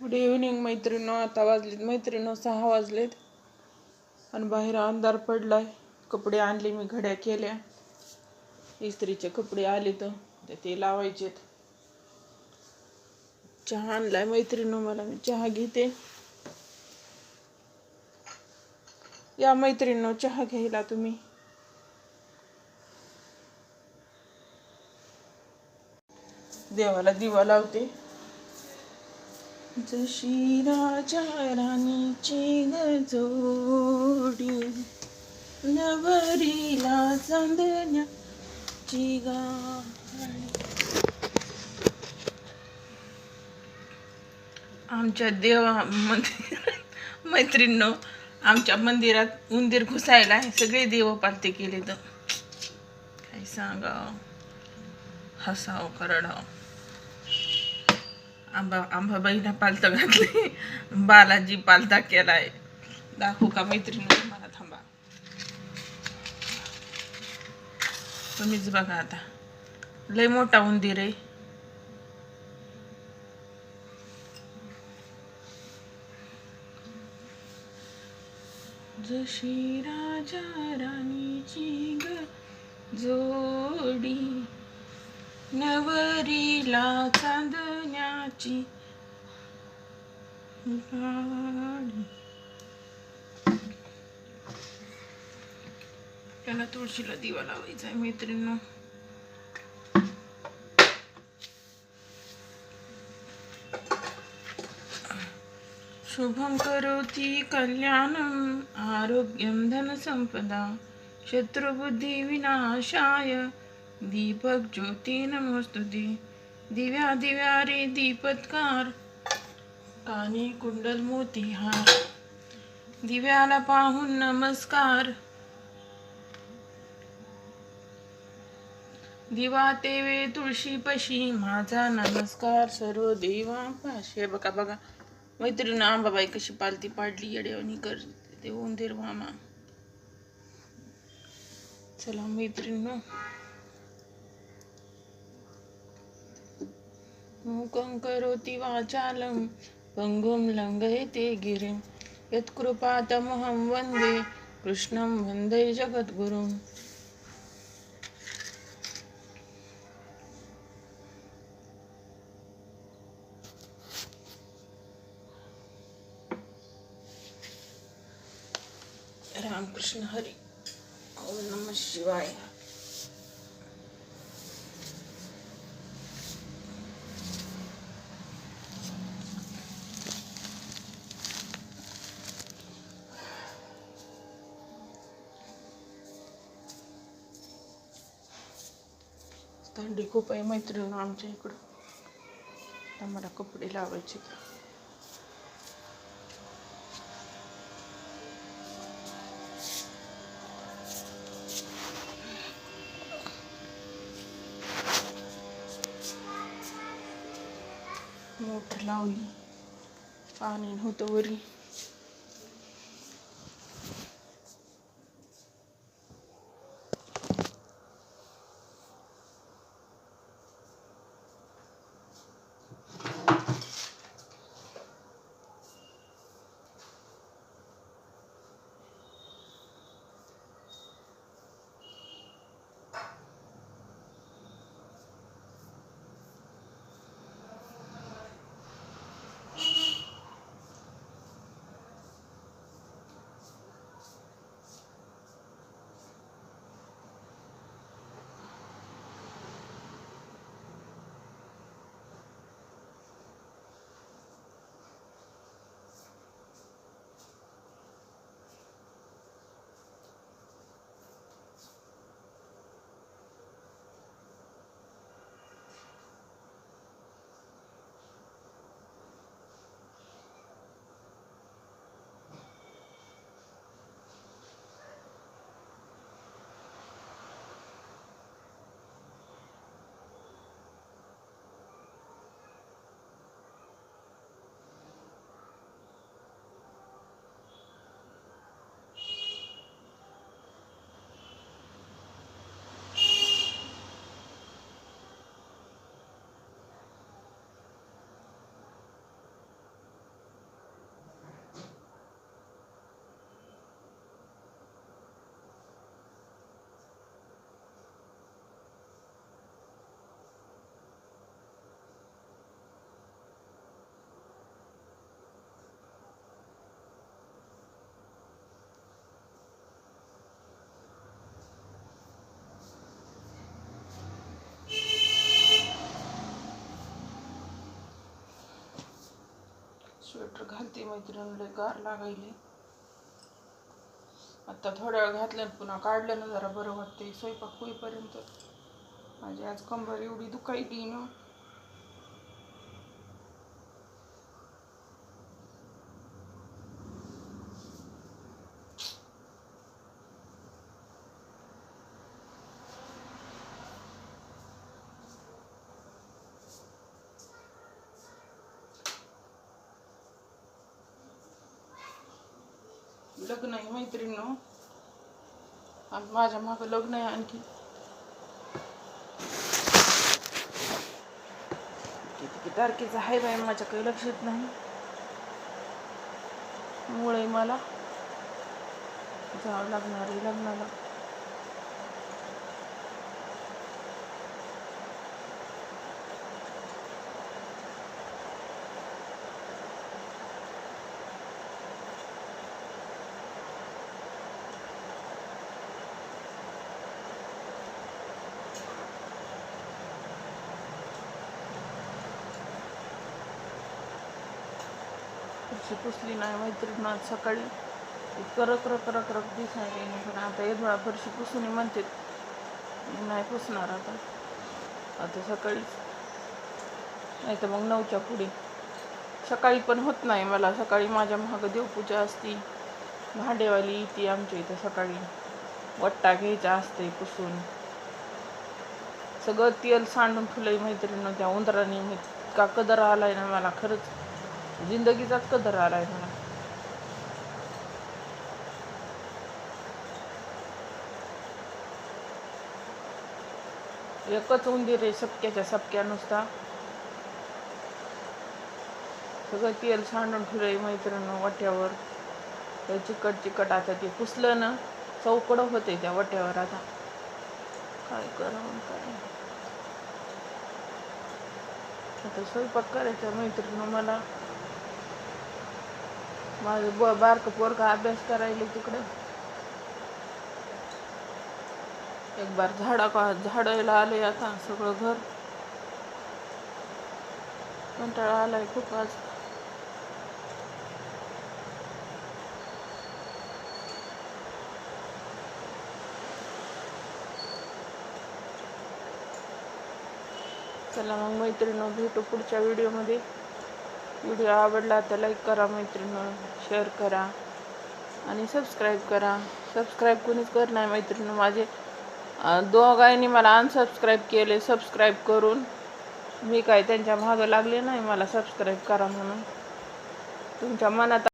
Good evening मैत्रिणीनो आता वाजलेत. मैत्रिणं सहा वाजलेत. आणि बाहेर अंधार पडलाय. कपडे आणले मी घड्या केल्या. इस्त्रीचे कपडे आले तर ते लावायचेत. चहा आणलाय मैत्रिणीनो मला. मी चहा घेते. या मैत्रिणीनो चहा घ्यायला तुम्ही. देवाला दिवा लावते. जशी राजा राणीची गजोडी जोडी नवरीला चांदण्याची गाणी. आमच्या देवा मंदिर मैत्रिणीनं आमच्या मंदिरात उंदीर घुसायला सगळे देव पालते केले तर काय सांगाव हसाव करडाव. आंबा आंबाबाईला पालतं घातली. बालाजी पालता केलाय. दाखवू का मैत्रिणी? मला थांबा. तुम्हीच बघा आता. लय मोठा उंदीर आहे. जशी राजा राणीची ग जोडी नवरीला चांदण्याची त्याला तुळशीला दिवा लावायचा आहे मैत्रिणी शुभं कल्याणम आरोग्यम धनसंपदा शत्रुबुद्धी विनाशाय दीपक ज्योती नमोस्तुती. दिव्या दिव्या रे दीपत्कार. कानी कुंडल मोतीहार. दिव्याला पाहून नमस्कार. दिवा तेवे तुळशी पशी माझा नमस्कार. सर्व देवा पाशी. बघा बघा. मैत्रीण आंबाबाई कशी पालती पाडली येड्यावणी कर ते उंदीर मामा. चला मैत्रीण मूकं करोति वाचालं पङ्गुं लङ्घयते गिरिं। यत्कृपातमहं वन्दे कृष्णं वन्दे जगद्गुरुम्। रामकृष्ण हरी ओम नमः शिवाय। थंडी खूप आहे मैत्रीण आमच्या इकडं. आम्हाला कपडे लावायचे मोठ लावली. पाणी नव्हतं वरी. स्वेटर घालते मैत्रिणीला गार लागायले. आता थोड्या वेळ घातल्यानं पुन्हा काढलं ना जरा बरं वाटते स्वयंपाक होईपर्यंत. माझी आज कंबर एवढी दुखायली ना. लग्न आहे मैत्रिणीनं. आणि माझ्या मागं लग्न आहे आणखी. किती तारखेचं आहे बाई माझ्या काही लक्षात नाही. मुळे मला. जावं लागणार आहे लग्नाला. फरशी पुसली नाही मैत्रीण आज सकाळी. इतकं रक रक रक रक दिसायला नाही पण आता एक फरशी पुसून म्हणते नाही पुसणार आता. आता सकाळीच. नाही तर मग नऊच्या पुढे. सकाळी पण होत नाही मला. सकाळी माझ्या मागं देवपूजा असती. भांडेवाली ती आमच्या इथं सकाळी. वट्टा घ्यायचा असते पुसून. सगळं तेल सांडून ठेवलंय मैत्रिणीनं त्या उंदराने. इतका कदर आलाय ना मला खरंच. जिंदगीचाच कदर आलाय मला एकच उंदीर आहे सपक्याच्या सपक्या नुसता. सगळं तेल सांडून ठेवलंय मैत्रिणी वाट्यावर. ते चिकट चिकट आता ते पुसलं ना चौकड होते त्या वाट्यावर आता. काय करावं काय आता स्वयंपाक करायचा मैत्रिणी मला. माझं ब बारकं पोरका अभ्यास करायला तिकडे. एक बार झाडा का झाडायला आले आता सगळं घर. कंटाळा आलाय खूप आज. चला मग मैत्रिणी भेटू पुढच्या व्हिडिओमध्ये व्हिडिओ आवडला तर लाईक करा मैत्रिणी शेअर करा आणि सबस्क्राईब करा. सबस्क्राईब कोणीच कर नाही मैत्रिणी माझे दोघांनी मला अनसबस्क्राईब केले सबस्क्राईब करून. मी काय त्यांच्या मागं लागले नाही मला सबस्क्राईब करा म्हणून. तुमच्या मनात